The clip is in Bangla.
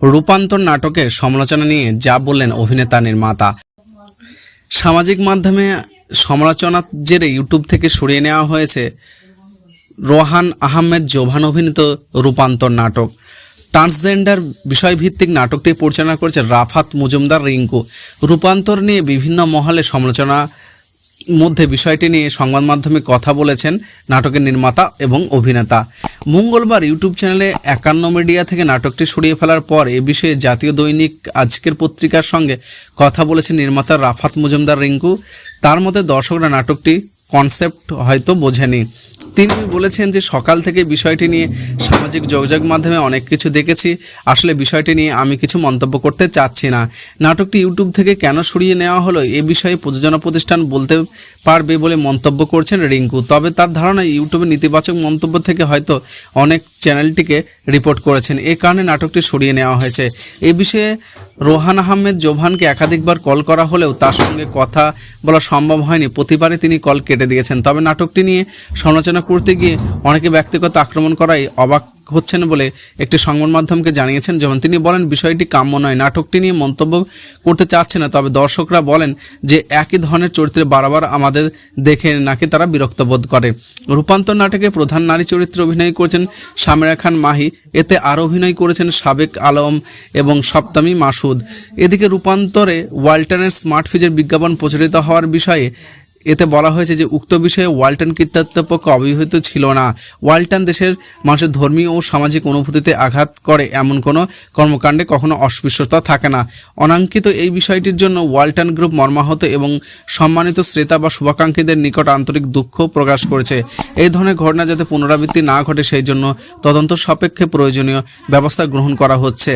রূপান্তর নাটকের সমালোচনা নিয়ে যা বললেন অভিনেতা নির্মাতা। সামাজিক মাধ্যমে সমালোচনার জেরে ইউটিউব থেকে সরিয়ে নেওয়া হয়েছে রোহান আহমেদ জোভান অভিনীত রূপান্তর নাটক। ট্রান্সজেন্ডার বিষয়ভিত্তিক নাটকটি পরিচালনা করেছে রাফাত মজুমদার রিঙ্কু। রূপান্তর নিয়ে বিভিন্ন মহলে সমালোচনা মধ্যে বিষয়টি নিয়ে সংবাদ মাধ্যমে কথা বলেছেন নাটকের নির্মাতা এবং অভিনেতা। মঙ্গলবার ইউটিউব চ্যানেলে একান্ন মিডিয়া থেকে নাটকটি সরিয়ে ফেলার পর এ বিষয়ে জাতীয় দৈনিক আজকের পত্রিকার সঙ্গে কথা বলেছেন নির্মাতা রাফাত মজুমদার রিঙ্কু। তার মধ্যে দর্শকরা নাটকটি কনসেপ্ট হয়তো বোঝেনি। তিনি বলেছেন যে সকাল থেকে বিষয়টি নিয়ে সামাজিক যোগাযোগ মাধ্যমে অনেক কিছু দেখেছি। আসলে বিষয়টি নিয়ে আমি কিছু মন্তব্য করতে চাচ্ছি না। নাটকটি ইউটিউব থেকে কেন সরিয়ে নেওয়া হলো এ বিষয়ে প্রযোজনা প্রতিষ্ঠান বলতে পারবে বলে মন্তব্য করছেন রিঙ্কু। তবে তার ধারণা ইউটিউবে নেতিবাচক মন্তব্য থেকে হয়তো অনেক চ্যানেলটিকে রিপোর্ট করেছেন। এ কারণে নাটকটি সরিয়ে নেওয়া হয়েছে। এ বিষয়ে রোহান আহমেদ জোভানকে একাধিকবার কল করা হলেও তার সঙ্গে কথা বলা সম্ভব হয়নি। প্রতিবারে তিনি কল কেটে দিয়েছেন। তবে নাটকটি নিয়ে সমালোচনা করতে গিয়ে অনেকে ব্যক্তিগত আক্রমণ করাই অবাক হচ্ছেন বলে একটি সংবাদ মাধ্যমকে জানিয়েছেন। যেমন তিনি বলেন, বিষয়টি কাম্য নয়। নাটকটি নিয়ে মন্তব্য করতে চাচ্ছে না, তবে দর্শকরা বলেন যে একই ধরনের চরিত্রে বারবার আমাদের দেখে নাকি তারা বিরক্ত বোধ করে। রূপান্তর নাটকে প্রধান নারী চরিত্রে অভিনয় করেছেন সামেরা খান মাহি। এতে আরও অভিনয় করেছেন সাবেক আলম এবং সপ্তমী মাসুদ। এদিকে রূপান্তরে ওয়ালটনের স্মার্ট ফিজের বিজ্ঞাপন প্রচারিত হওয়ার বিষয়ে এতে বলা হয়েছে যে উক্ত বিষয়ে ওয়ালটন কর্তৃপক্ষ অবহিত ছিল না। ওয়ালটন দেশের মানুষের ধর্মীয় ও সামাজিক অনুভূতিতে আঘাত করে এমন কোনো কর্মকাণ্ডে কখনো অস্পৃশ্যতা থাকে না। অনাঙ্কিত এই বিষয়টির জন্য ওয়ালটন গ্রুপ মর্মাহত এবং সম্মানিত শ্রেতা বা শুভাকাঙ্ক্ষীদের নিকট আন্তরিক দুঃখ প্রকাশ করেছে। এই ধরনের ঘটনা যাতে পুনরাবৃত্তি না ঘটে, সেই জন্য তদন্ত সাপেক্ষে প্রয়োজনীয় ব্যবস্থা গ্রহণ করা হচ্ছে।